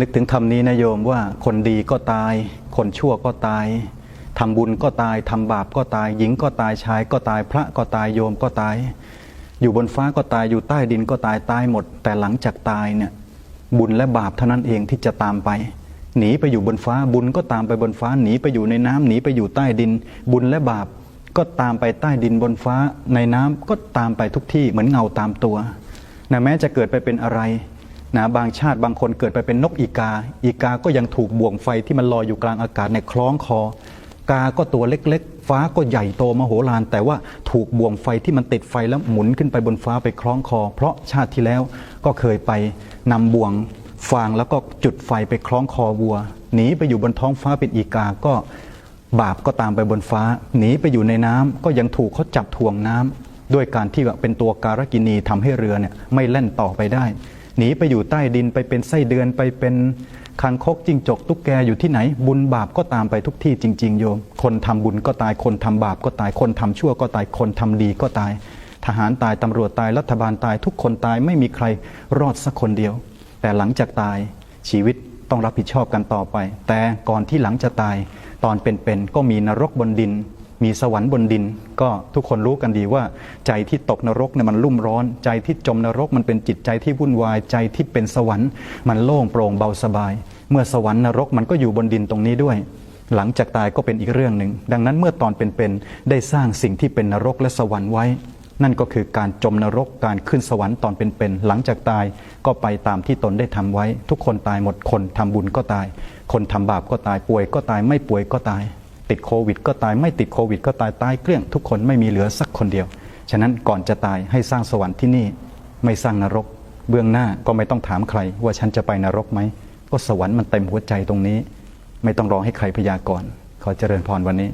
นึกถึงคำนี้นะโยมว่าคนดีก็ตาย คนชั่วก็ตายทำบุญก็ตายทำบาปก็ตาย หญิงก็ตายชายก็ตายพระก็ตายโยมก็ตาย อยู่บนฟ้าก็ตายอยู่ใต้ดินก็ตายตายหมด แต่หลังจากตายเนี่ยบุญและบาปเท่านั้นเองที่จะตามไป หนีไปอยู่บนฟ้าบุญก็ตามไปบนฟ้าหนีไปอยู่ในน้ำหนีไปอยู่ใต้ดิน บุญและบาปก็ตามไปใต้ดินบนฟ้าในน้ำก็ตามไปทุกที่เหมือนเงาตามตัวนะแม้จะเกิดไปเป็นอะไร นะบางชาติบางคนเกิดไปเป็นนกอีกา อีกาก็ยังถูกบ่วงไฟที่มันลอยอยู่กลางอากาศในคล้องคอ กาก็ตัวเล็กๆ ฟ้าก็ใหญ่โตมโหฬารแต่ว่าถูกบ่วงไฟที่มันติดไฟแล้วหมุนขึ้นไปบนฟ้าไปคล้องคอ เพราะชาติที่แล้วก็เคยไปนำบ่วงฟางแล้วก็จุดไฟไปคล้องคอวัวหนีไปอยู่บนท้องฟ้าเป็นอีกาก็บาปก็ตามไปบนฟ้าหนีไปอยู่ในน้ำก็ยังถูกเขาจับถ่วงน้ำด้วยการที่เป็นตัวการกินีทำให้เรือเนี่ยไม่แล่นต่อไปได้ หนีไปอยู่ใต้ดินไปเป็นไส้เดือนไปเป็นคางคกจิงจกตุ๊กแกอยู่ที่ไหน บุญบาปก็ตามไปทุกที่จริง ๆ โยม คนทำบุญก็ตายคนทำบาปก็ตายคนทำชั่วก็ตายคนทำดีก็ตาย ทหารตายตำรวจตายรัฐบาลตายทุกคนตายไม่มีใครรอดสักคนเดียว แต่หลังจากตายชีวิตต้องรับผิดชอบกันต่อไป แต่ก่อนที่หลังจะตาย ตอนเป็นๆก็มีนรกบนดิน มีสวรรค์บนดิน ก็ทุกคนรู้กันดีว่า ใจที่ตกนรกเนี่ยมันรุ่มร้อน ใจที่จมนรกมันเป็นจิตใจที่วุ่นวาย ใจที่เป็นสวรรค์มันโล่งโปร่งเบาสบาย เมื่อสวรรค์นรกมันก็อยู่บนดินตรงนี้ด้วย หลังจากตายก็เป็นอีกเรื่องหนึ่ง ดังนั้นเมื่อตอนเป็นๆได้สร้างสิ่งที่เป็นนรกและสวรรค์ไว้ นั่นก็คือการจมนรกการขึ้นสวรรค์ตอนเป็นๆหลังจากตายก็ไปตามที่ตนได้ทำไว้ ทุกคนตายหมดคนทำบุญก็ตาย คนทำบาปก็ตายป่วยก็ตายไม่ป่วยก็ตาย ติดโควิด ก็ตายไม่ติดโควิด ก็ตายตายเกลี้ยงทุกคนไม่มีเหลือสักคนเดียว ฉะนั้นก่อนจะตายให้สร้างสวรรค์ที่นี่ไม่สร้างนรก เบื้องหน้าก็ไม่ต้องถามใคร ว่าฉันจะไปนรกไหมก็สวรรค์มันเต็มหัวใจตรงนี้ ไม่ต้องรอให้ใครพยากรณ์ขอเจริญพรวันนี้